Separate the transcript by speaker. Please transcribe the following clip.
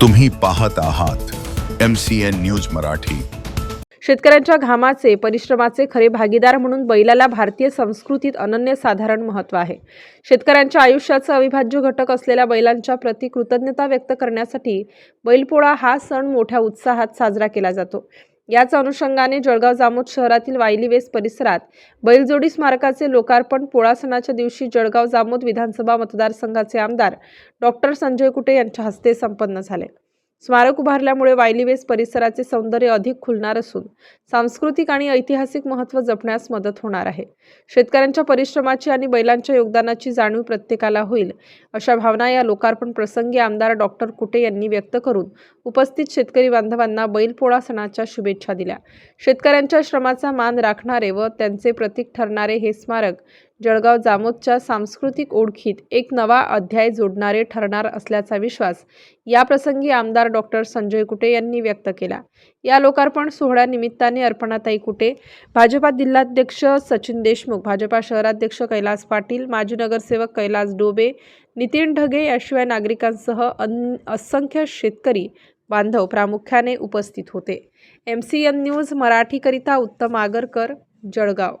Speaker 1: तुम्ही पाहत आहात M C N news Marathi.
Speaker 2: शेतकऱ्यांच्या घामाचे परिश्रमाचे खरे भागीदार म्हणून बैलाला भारतीय संस्कृतीत अनन्यसाधारण महत्त्व आहे. शेतकऱ्यांच्या आयुष्याचा अविभाज्य घटक असलेल्या बैलांच्या प्रति कृतज्ञता व्यक्त करण्यासाठी बैलपोळा हा सण मोठ्या उत्साहात साजरा केला जातो. याच अनुषंगाने जळगाव जामोद शहरातील वायली वेस परिसरात बैलजोडी स्मारकाचे लोकार्पण पोळा सणाच्या दिवशी जळगाव जामोद विधानसभा मतदारसंघाचे आमदार डॉक्टर संजय कुटे यांच्या हस्ते संपन्न झाले. स्मारक उभारल्यामुळे वायलीवेस परिसराचे सौंदर्य अधिक खुलणार असून सांस्कृतिक आणि ऐतिहासिक महत्त्व जपण्यास मदत होणार आहे. शेतकऱ्यांच्या परिश्रमाची आणि बैलांच्या योगदानाची जाणीव प्रत्येकाला होईल अशा भावना या लोकार्पण प्रसंगी आमदार डॉक्टर कुटे यांनी व्यक्त करून उपस्थित शेतकरी बांधवांना बैलपोळा सणाच्या शुभेच्छा दिल्या. शेतकऱ्यांच्या श्रमाचा मान राखणारे व त्यांचे प्रतीक ठरणारे हे स्मारक जळगाव जामोदच्या सांस्कृतिक ओळखीत एक नवा अध्याय जोडणारे ठरणार असल्याचा विश्वास याप्रसंगी आमदार डॉक्टर संजय कुटे यांनी व्यक्त केला. या लोकार्पण सोहळ्यानिमित्ताने अर्पणाताई कुटे भाजपा जिल्हाध्यक्ष सचिन देशमुख भाजपा शहराध्यक्ष कैलास पाटील माजी नगरसेवक कैलास डोबे नितीन ढगे याशिवाय नागरिकांसह अन असंख्य शेतकरी बांधव प्रामुख्याने उपस्थित होते. एम सी एन न्यूज मराठीकरिता उत्तम आगरकर जळगाव.